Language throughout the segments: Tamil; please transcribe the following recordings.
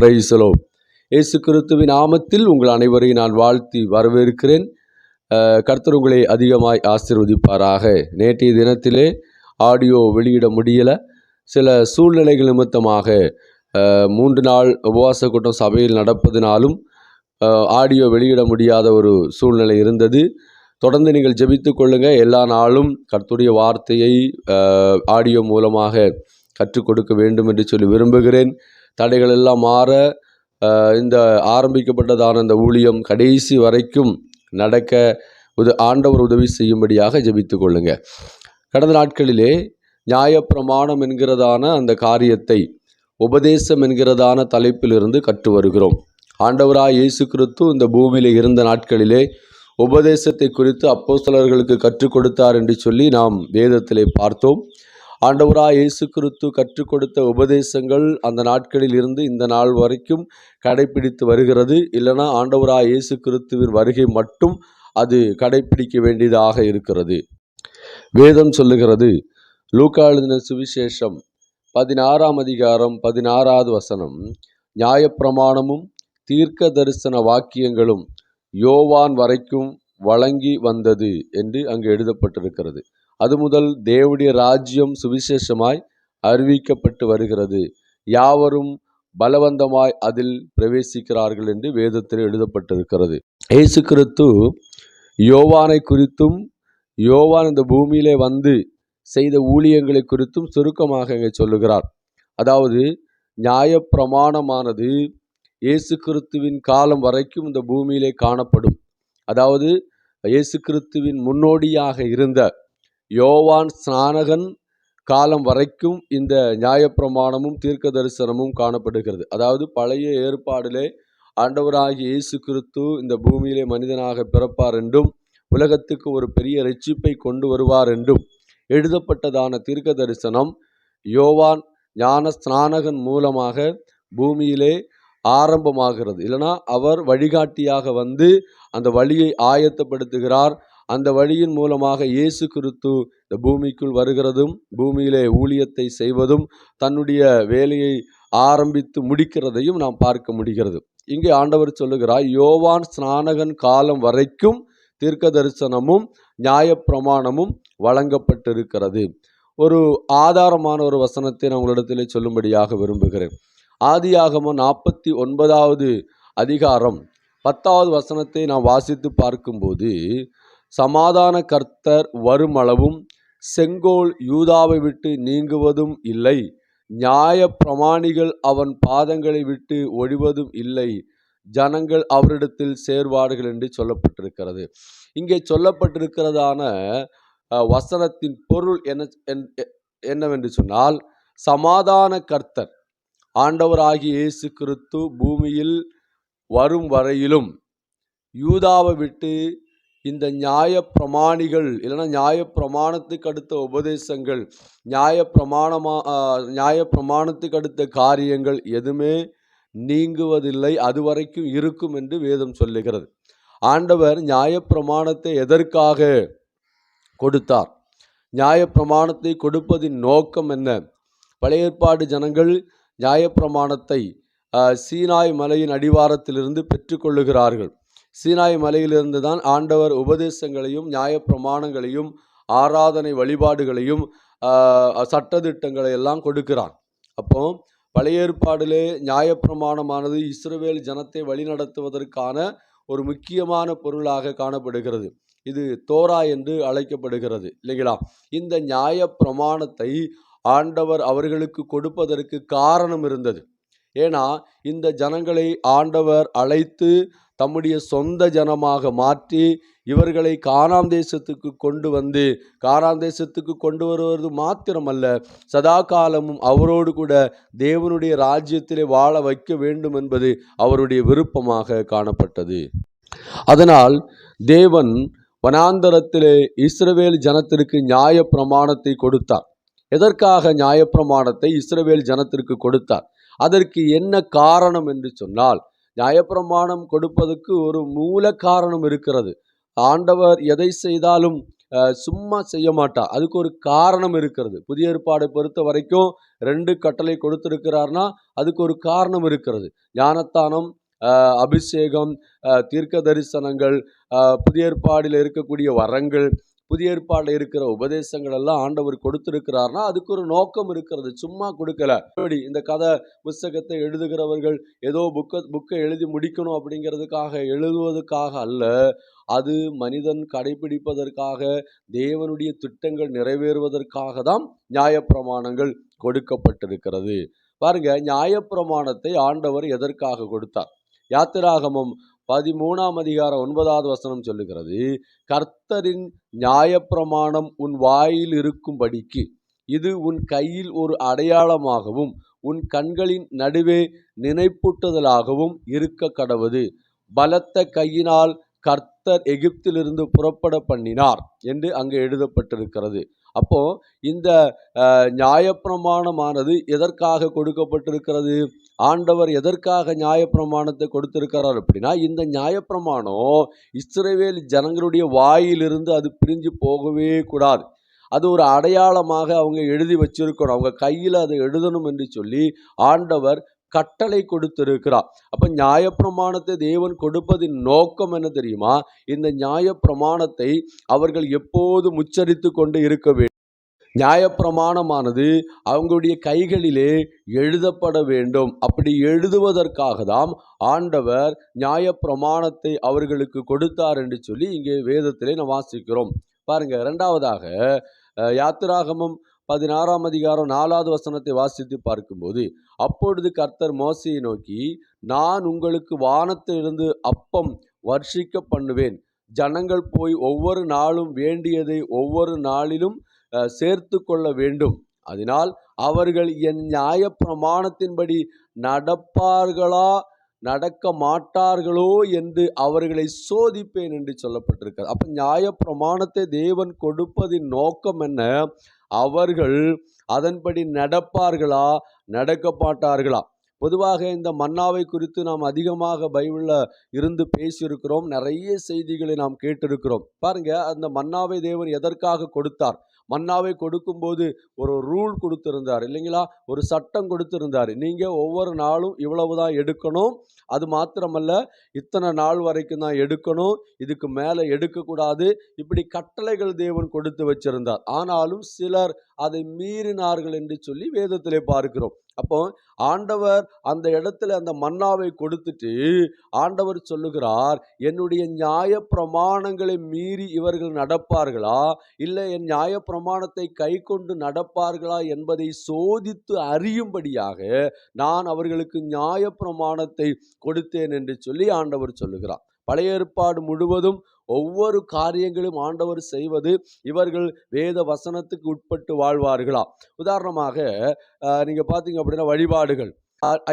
பிரைசலோ இயேசு கிறிஸ்துவின் நாமத்தில் உங்கள் அனைவரையும் நான் வாழ்த்தி வரவேற்கிறேன். கர்த்தர் உங்களை அதிகமாய் ஆசிர்வதிப்பாராக. நேற்றைய தினத்திலே ஆடியோ வெளியிட முடியலை. சில சூழ்நிலைகள் நிமித்தமாக மூன்று நாள் உபவாச கூட்டம் சபையில் நடப்பதினாலும் ஆடியோ வெளியிட முடியாத ஒரு சூழ்நிலை இருந்தது. தொடர்ந்து நீங்கள் ஜெபித்து கொள்ளுங்கள் எல்லா நாளும் கர்த்துடைய வார்த்தையை ஆடியோ மூலமாக கற்றுக் கொடுக்க வேண்டும் என்று சொல்லி விரும்புகிறேன். தடைகள் எல்லாம் மாற இந்த ஆரம்பிக்கப்பட்டதான இந்த ஊழியம் கடைசி வரைக்கும் நடக்க உத ஆண்டவர் உதவி செய்யும்படியாக ஜெபித்துக் கொள்ளுங்க. கடந்த நாட்களிலே நியாயப்பிரமாணம் என்கிறதான அந்த காரியத்தை உபதேசம் என்கிறதான தலைப்பிலிருந்து கற்று வருகிறோம். ஆண்டவராய் இயேசு கிறிஸ்து இந்த பூமியில் இருந்த நாட்களிலே உபதேசத்தை குறித்து அப்போஸ்தலர்களுக்கு கற்றுக் கொடுத்தார் என்று சொல்லி நாம் வேதத்திலே பார்த்தோம். ஆண்டவராக இயேசு கிறிஸ்து கற்றுக் கொடுத்த உபதேசங்கள் அந்த நாட்களில் இருந்து இந்த நாள் வரைக்கும் கடைபிடித்து வருகிறது. இல்லைனா ஆண்டவராக இயேசு கிறிஸ்துவின் வருகை மட்டும் அது கடைபிடிக்க வேண்டியதாக இருக்கிறது. வேதம் சொல்லுகிறது லூக்காளுதின சுவிசேஷம் பதினாறாம் அதிகாரம் பதினாறாவது வசனம் நியாயப்பிரமாணமும் தீர்க்க தரிசன வாக்கியங்களும் யோவான் வரைக்கும் வழங்கி வந்தது என்று அங்கு எழுதப்பட்டிருக்கிறது. அது முதல் தேவடைய ராஜ்யம் சுவிசேஷமாய் அறிவிக்கப்பட்டு வருகிறது. யாவரும் பலவந்தமாய் அதில் பிரவேசிக்கிறார்கள் என்று வேதத்தில் எழுதப்பட்டிருக்கிறது. இயேசு கிறிஸ்து யோவானை குறித்தும் யோவான் இந்த பூமியிலே வந்து செய்த ஊழியங்களை குறித்தும் சுருக்கமாக இங்கே சொல்லுகிறார். அதாவது நியாயப்பிரமாணமானது இயேசு கிறிஸ்துவின் காலம் வரைக்கும் இந்த பூமியிலே காணப்படும். அதாவது இயேசு கிறிஸ்துவின் முன்னோடியாக இருந்த யோவான் ஸ்நானகன் காலம் வரைக்கும் இந்த நியாயப்பிரமாணமும் தீர்க்க தரிசனமும் காணப்படுகிறது. அதாவது பழைய ஏற்பாடிலே ஆண்டவராகிய இயேசு கிறிஸ்து இந்த பூமியிலே மனிதனாக பிறப்பார் என்றும் உலகத்துக்கு ஒரு பெரிய ரட்சிப்பை கொண்டு வருவார் என்றும் எழுதப்பட்டதான தீர்க்க தரிசனம் யோவான் ஞான ஸ்நானகன் மூலமாக பூமியிலே ஆரம்பமாகிறது. இல்லைனா அவர் வழிகாட்டியாக வந்து அந்த வழியை ஆயத்தப்படுத்துகிறார். அந்த வழியின் மூலமாக இயேசு கிறிஸ்து இந்த பூமிக்குள் வருகிறதும் பூமியிலே ஊழியத்தை செய்வதும் தன்னுடைய வேலையை ஆரம்பித்து முடிக்கிறதையும் நாம் பார்க்க முடிகிறது. இங்கே ஆண்டவர் சொல்லுகிறார் யோவான் ஸ்நானகன் காலம் வரைக்கும் தீர்க்க தரிசனமும் நியாயப்பிரமாணமும் வழங்கப்பட்டிருக்கிறது. ஒரு ஆதாரமான ஒரு வசனத்தை நான் உங்களிடத்திலே சொல்லும்படியாக விரும்புகிறேன். ஆதியாகமம் நாற்பத்தி ஒன்பதாவது அதிகாரம் பத்தாவது வசனத்தை நாம் வாசித்து பார்க்கும்போது சமாதான கர்த்தர் வருமளவும் செங்கோல் யூதாவை விட்டு நீங்குவதும் இல்லை. நியாய பிரமாணிகள் அவன் பாதங்களை விட்டு ஒழிவதும் இல்லை. ஜனங்கள் அவரிடத்தில் சேர்வார்கள் என்று சொல்லப்பட்டிருக்கிறது. இங்கே சொல்லப்பட்டிருக்கிறதான வசனத்தின் பொருள் என்ன என்- என்னவென்று சொன்னால் சமாதான கர்த்தர் ஆண்டவராகிய இயேசு கிறிஸ்து பூமியில் வரும் வரையிலும் யூதாவை விட்டு இந்த நியாய பிரமாணிகள் இல்லைன்னா நியாய பிரமாணத்துக்கு அடுத்த உபதேசங்கள் நியாய பிரமாணமா நியாய அடுத்த காரியங்கள் எதுவுமே நீங்குவதில்லை அது வரைக்கும் இருக்கும் என்று வேதம் சொல்லுகிறது. ஆண்டவர் நியாயப்பிரமாணத்தை எதற்காக கொடுத்தார்? நியாயப்பிரமாணத்தை கொடுப்பதின் நோக்கம் என்ன? பழைய ஏற்பாடு ஜனங்கள் நியாயப்பிரமாணத்தை சீனாய் மலையின் அடிவாரத்திலிருந்து பெற்றுக்கொள்ளுகிறார்கள். சீனாய் மலையிலிருந்து தான் ஆண்டவர் உபதேசங்களையும் நியாயப்பிரமாணங்களையும் ஆராதனை வழிபாடுகளையும் சட்டத்திட்டங்களை சட்டதிட்டங்களை எல்லாம் கொடுக்கிறான். அப்போ பழைய ஏற்பாடிலே நியாயப்பிரமாணமானது இஸ்ரவேல் ஜனத்தை வழிநடத்துவதற்கான ஒரு முக்கியமான பொருளாக காணப்படுகிறது. இது தோரா என்று அழைக்கப்படுகிறது இல்லைங்களா? இந்த நியாய பிரமாணத்தை ஆண்டவர் அவர்களுக்கு கொடுப்பதற்கு காரணம் இருந்தது. ஏன்னா இந்த ஜனங்களை ஆண்டவர் அழைத்து தம்முடைய சொந்த ஜனமாக மாற்றி இவர்களை காணாம் தேசத்துக்கு கொண்டு வந்து காணாம் தேசத்துக்கு கொண்டு வருவது மாத்திரமல்ல சதா காலமும் அவரோடு கூட தேவனுடைய ராஜ்யத்திலே வாழ வைக்க வேண்டும் என்பது அவருடைய விருப்பமாக காணப்பட்டது. அதனால் தேவன் வனாந்தரத்திலே இஸ்ரவேல் ஜனத்திற்கு நியாய பிரமாணத்தை கொடுத்தார். எதற்காக நியாயப்பிரமாணத்தை இஸ்ரவேல் ஜனத்திற்கு கொடுத்தார்? அதற்கு என்ன காரணம் என்று சொன்னால் நியாயப்பிரமாணம் கொடுப்பதற்கு ஒரு மூல காரணம் இருக்கிறது. ஆண்டவர் எதை செய்தாலும் சும்மா செய்ய மாட்டார் அதுக்கு ஒரு காரணம் இருக்கிறது. புதிய ஏற்பாடை பொறுத்த வரைக்கும் ரெண்டு கட்டளை கொடுத்திருக்கிறார்னா அதுக்கு ஒரு காரணம் இருக்கிறது. ஞானத்தானம் அபிஷேகம் தீர்க்க தரிசனங்கள் புதிய ஏற்பாடில் இருக்கக்கூடிய வரங்கள் புதிய ஏற்பாடில் இருக்கிற உபதேசங்கள் எல்லாம் ஆண்டவர் கொடுத்திருக்கிறார்னா அதுக்கு ஒரு நோக்கம் இருக்கிறது. சும்மா கொடுக்கல. எப்படி இந்த கதை புஸ்தகத்தை எழுதுகிறவர்கள் ஏதோ புக்கை புக்கை எழுதி முடிக்கணும் அப்படிங்கிறதுக்காக எழுதுவதற்காக அல்ல. அது மனிதன் கடைபிடிப்பதற்காக தேவனுடைய திட்டங்கள் நிறைவேறுவதற்காக தான் நியாயப்பிரமாணங்கள் கொடுக்கப்பட்டிருக்கிறது. பாருங்க நியாயப்பிரமாணத்தை ஆண்டவர் எதற்காக கொடுத்தார்? யாத்திராகமம் பதிமூணாம் அதிகாரம் ஒன்பதாவது வசனம் சொல்லுகிறது கர்த்தரின் நியாயப்பிரமாணம் உன் வாயில் இருக்கும்படிக்கு. இது உன் கையில் ஒரு அடையாளமாகவும் உன் கண்களின் நடுவே நினைப்பூட்டுதலாகவும் இருக்க கடவுது பலத்த கையினால் கர்த்தர் எகிப்திலிருந்து புறப்பட பண்ணினார் என்று அங்கே எழுதப்பட்டிருக்கிறது. அப்போ இந்த நியாயப்பிரமாணமானது எதற்காக கொடுக்கப்பட்டிருக்கிறது? ஆண்டவர் எதற்காக நியாயப்பிரமாணத்தை கொடுத்திருக்கிறார் அப்படின்னா இந்த நியாயப்பிரமாணம் இஸ்ரேவேல் ஜனங்களுடைய வாயிலிருந்து அது பிரிஞ்சு போகவே கூடாது. அது ஒரு அடையாளமாக அவங்க எழுதி வச்சிருக்கணும். அவங்க கையில் அதை எழுதணும் என்று சொல்லி ஆண்டவர் கட்டளை கொடுத்திருக்கிறார். அப்போ நியாயப்பிரமாணத்தை தேவன் கொடுப்பதின் நோக்கம் என்ன தெரியுமா? இந்த நியாயப்பிரமாணத்தை அவர்கள் எப்போதும் உச்சரித்து கொண்டு இருக்க வேண்டும்? நியாயப்பிரமாணமானது அவங்களுடைய கைகளிலே எழுதப்பட வேண்டும். அப்படி எழுதுவதற்காக தான் ஆண்டவர் நியாயப்பிரமாணத்தை அவர்களுக்கு கொடுத்தார் என்று சொல்லி இங்கே வேதத்திலே நாம் வாசிக்கிறோம். பாருங்க இரண்டாவதாக யாத்திராகமம் பதினாறாம் அதிகாரம் நாலாவது வசனத்தை வாசித்து பார்க்கும்போது அப்பொழுது கர்த்தர் மோசையை நோக்கி நான் உங்களுக்கு வானத்திலிருந்து அப்பம் வர்ஷிக்க பண்ணுவேன். ஜனங்கள் போய் ஒவ்வொரு நாளும் வேண்டியதை ஒவ்வொரு நாளிலும் சேர்த்து கொள்ள வேண்டும். அதனால் அவர்கள் என் நியாய பிரமாணத்தின்படி நடப்பார்களா நடக்க மாட்டார்களோ என்று அவர்களை சோதிப்பேன் என்று சொல்லப்பட்டிருக்கிறது அப்போ நியாய பிரமாணத்தை தேவன் கொடுப்பதின் நோக்கம் என்ன அவர்கள் அதன்படி நடப்பார்களா? நடக்க மாட்டார்களா பொதுவாக இந்த மன்னாவை குறித்து நாம் அதிகமாக பைபிளில் இருந்து பேசியிருக்கிறோம். நிறைய செய்திகளை நாம் கேட்டிருக்கிறோம். பாருங்க அந்த மன்னாவை தேவன் எதற்காக கொடுத்தார்? மன்னாவை கொடுக்கும்போது ஒரு ரூல் கொடுத்துருந்தார். இல்லைங்களா? ஒரு சட்டம் கொடுத்துருந்தார். நீங்கள் ஒவ்வொரு நாளும் இவ்வளவு தான் எடுக்கணும். அது மாத்திரமல்ல இத்தனை நாள் வரைக்கும் தான் எடுக்கணும். இதுக்கு மேலே எடுக்கக்கூடாது. இப்படி கட்டளைகள் தேவன் கொடுத்து வச்சிருந்தார். ஆனாலும் சிலர் அதை மீறினார்கள் என்று சொல்லி வேதத்திலே பார்க்கிறோம். அப்போ ஆண்டவர் அந்த இடத்துல அந்த மன்னாவை கொடுத்துட்டு ஆண்டவர் சொல்லுகிறார் என்னுடைய நியாய பிரமாணங்களை மீறி இவர்கள் நடப்பார்களா? இல்லை என் நியாய பிரமாணத்தை கை கொண்டு நடப்பார்களா என்பதை சோதித்து அறியும்படியாக நான் அவர்களுக்கு நியாய பிரமாணத்தை கொடுத்தேன் என்று சொல்லி ஆண்டவர் சொல்லுகிறார். பழைய ஏற்பாடு முழுவதும் ஒவ்வொரு காரியங்களும் ஆண்டவர் செய்வது இவர்கள் வேத வசனத்துக்கு உட்பட்டு வாழ்வார்களா? உதாரணமாக நீங்கள் பார்த்தீங்க அப்படின்னா வழிபாடுகள்.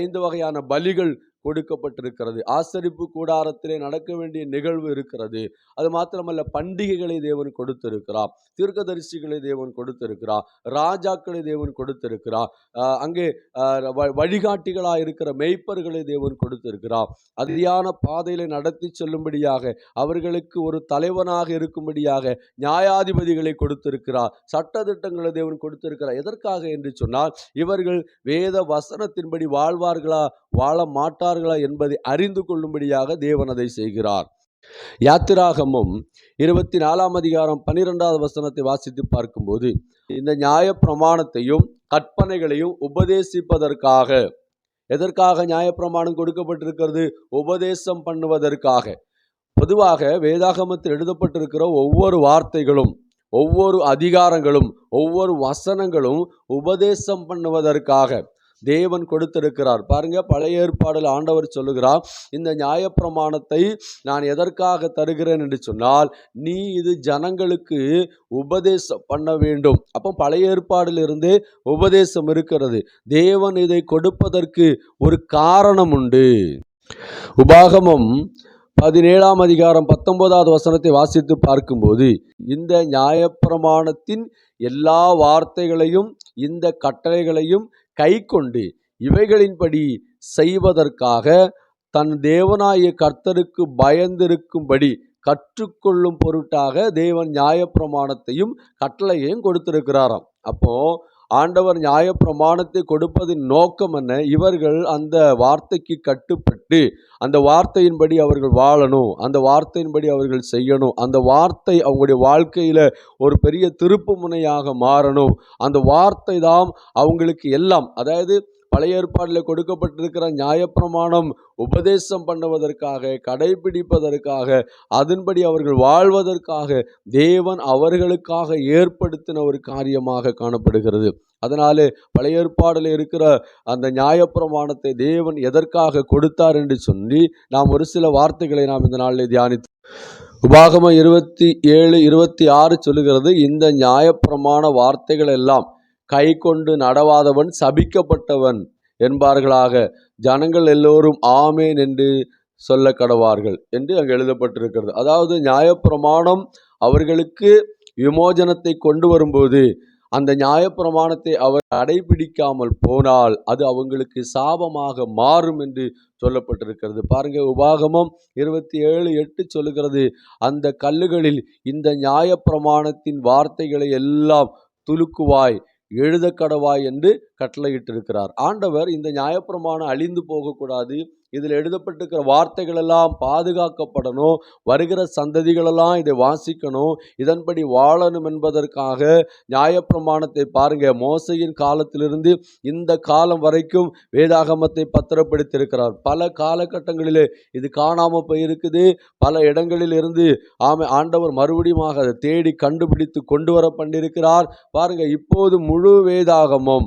ஐந்து வகையான பலிகள் கொடுக்கப்பட்டிருக்கிறது. ஆசரிப்பு கூடாரத்திலே நடக்க வேண்டிய நிகழ்வு இருக்கிறது. அது மாத்திரமல்ல பண்டிகைகளை தேவன் கொடுத்திருக்கிறார். தீர்க்கதரிசிகளை தேவன் கொடுத்திருக்கிறார். ராஜாக்களை தேவன் கொடுத்திருக்கிறார். அங்கே வழிகாட்டிகளாக இருக்கிற மெய்ப்பர்களை தேவன் கொடுத்திருக்கிறார். அதியான பாதையில நடத்தி செல்லும்படியாக அவர்களுக்கு ஒரு தலைவனாக இருக்கும்படியாக நியாயாதிபதிகளை கொடுத்திருக்கிறார். சட்டத்திட்டங்களை தேவன் கொடுத்திருக்கிறார். எதற்காக என்று சொன்னால் இவர்கள் வேத வசனத்தின்படி வாழ்வார்களா? வாழ செய்கிறார்களா என்பதை அறிந்து கொள்ளும்படியாக தேவன் அதை செய்கிறார். யாத்திராகமும் இருபத்தி நாலாம் அதிகாரம் பன்னிரெண்டாவது வசனத்தை வாசித்து பார்க்கும்போது இந்த நியாய பிரமாணத்தையும் கற்பனைகளையும் உபதேசிப்பதற்காக எதற்காக நியாயப்பிரமாணம் கொடுக்கப்பட்டிருக்கிறது? உபதேசம் பண்ணுவதற்காக. பொதுவாக வேதாகமத்தில் எழுதப்பட்டிருக்கிற ஒவ்வொரு வார்த்தைகளும் ஒவ்வொரு அதிகாரங்களும் ஒவ்வொரு வசனங்களும் உபதேசம் பண்ணுவதற்காக தேவன் கொடுத்திருக்கிறார். பாருங்க பழைய ஏற்பாடில் ஆண்டவர் சொல்லுகிறார் இந்த நியாயப்பிரமாணத்தை நான் எதற்காக தருகிறேன்? என்று சொன்னால் நீ இது ஜனங்களுக்கு உபதேசம் பண்ண வேண்டும். அப்போ பழைய ஏற்பாடிலிருந்து உபதேசம் இருக்கிறது. தேவன் இதை கொடுப்பதற்கு ஒரு காரணம் உண்டு. உபாகமம் பதினேழாம் அதிகாரம் பத்தொன்பதாவது வசனத்தை வாசித்து பார்க்கும்போது இந்த நியாயப்பிரமாணத்தின் எல்லா வார்த்தைகளையும் இந்த கட்டளைகளையும் கை கொண்டு இவைகளின்படி செய்வதற்காக தன் தேவனாய கர்த்தருக்கு பயந்திருக்கும்படி கற்றுக்கொள்ளும் பொருட்டாக தேவன் நியாயப்பிரமாணத்தையும் கட்டளையையும் கொடுத்திருக்கிறாராம். அப்போ ஆண்டவர் நியாயப்பிரமாணத்தை கொடுப்பதின் நோக்கம் என்ன? இவர்கள் அந்த வார்த்தைக்கு கட்டுப்பட்டு அந்த வார்த்தையின்படி அவர்கள் வாழணும் அந்த வார்த்தையின்படி அவர்கள் செய்யணும் அந்த வார்த்தை அவங்களுடைய வாழ்க்கையில் ஒரு பெரிய திருப்பு முனையாக மாறணும் அந்த வார்த்தை தான் அவங்களுக்கு எல்லாம் அதாவது பழைய ஏற்பாட்டில் கொடுக்கப்பட்டிருக்கிற நியாயப்பிரமாணம் உபதேசம் பண்ணுவதற்காக கடைபிடிப்பதற்காக அதன்படி அவர்கள் வாழ்வதற்காக தேவன் அவர்களுக்காக ஏற்படுத்தின ஒரு காரியமாக காணப்படுகிறது. அதனாலே பழைய ஏற்பாடில் இருக்கிற அந்த நியாயப்பிரமாணத்தை தேவன் எதற்காக கொடுத்தார் என்று சொல்லி நாம் ஒரு சில வார்த்தைகளை நாம் இந்த நாளில் தியானித்து உபாகம இருபத்தி ஏழு இருபத்தி ஆறு சொல்லுகிறது இந்த நியாயப்பிரமாண வார்த்தைகள் எல்லாம் கை கொண்டு நடவாதவன் சபிக்கப்பட்டவன் என்பார்களாக. ஜனங்கள் எல்லோரும் ஆமேன் என்று சொல்ல கடவார்கள் என்று அங்கு எழுதப்பட்டிருக்கிறது. அதாவது நியாயப்பிரமாணம் அவர்களுக்கு விமோசனத்தை கொண்டு வரும்போது அந்த நியாயப்பிரமாணத்தை அவர் கடைபிடிக்காமல் போனால் அது அவங்களுக்கு சாபமாக மாறும் என்று சொல்லப்பட்டிருக்கிறது. பாருங்க உபாகமம் இருபத்தி ஏழு எட்டு சொல்லுகிறது அந்த கல்லுகளில் இந்த நியாயப்பிரமாணத்தின் வார்த்தைகளை எல்லாம் துலுக்குவாய் எழுத கடவாய் என்று கட்டளையிட்டிருக்கிறார். ஆண்டவர் இந்த நியாயப்பிரமாணம் அழிந்து போகக்கூடாது. இதில் எழுதப்பட்டிருக்கிற வார்த்தைகள் எல்லாம் பாதுகாக்கப்படணும். வருகிற சந்ததிகளெல்லாம் இதை வாசிக்கணும். இதன்படி வாழணும் என்பதற்காக நியாயப்பிரமாணத்தை பாருங்க. மோசையின் காலத்திலிருந்து இந்த காலம் வரைக்கும் வேதாகமத்தை பத்திரப்படுத்தியிருக்கிறார். பல காலகட்டங்களிலே இது காணாமல் போயிருக்குது. பல இடங்களில் இருந்து ஆமை ஆண்டவர் மறுபடியும் அதை தேடி கண்டுபிடித்து கொண்டு வர பண்ணியிருக்கிறார் பாருங்க இப்போது முழு வேதாகமம்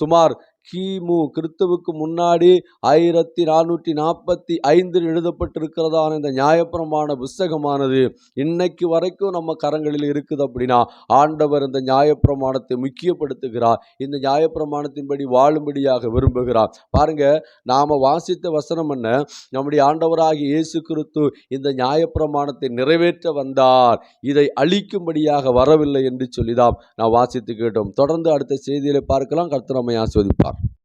சுமார் கிமு கிறிஸ்துவுக்கு முன்னாடி ஆயிரத்தி நானூற்றி நாற்பத்தி ஐந்தில் எழுதப்பட்டிருக்கிறதான இந்த நியாயப்பிரமாண புஸ்தகமானது இன்னைக்கு வரைக்கும் நம்ம கரங்களில் இருக்குது அப்படின்னா ஆண்டவர் இந்த நியாயப்பிரமாணத்தை முக்கியப்படுத்துகிறார். இந்த நியாயப்பிரமாணத்தின்படி வாழும்படியாக விரும்புகிறார். பாருங்க நாம வாசித்த வசனம் என்ன? நம்முடைய ஆண்டவராகிய இயேசு கிறிஸ்து இந்த நியாயப்பிரமாணத்தை நிறைவேற்ற வந்தார். இதை அழிக்கும்படியாக வரவில்லை என்று சொல்லிதான் நான் வாசித்து கேட்டோம். தொடர்ந்து அடுத்த செய்தியில பார்க்கலாம். கர்த்தர் நம்மை ஆஸ்வதிப்பார். job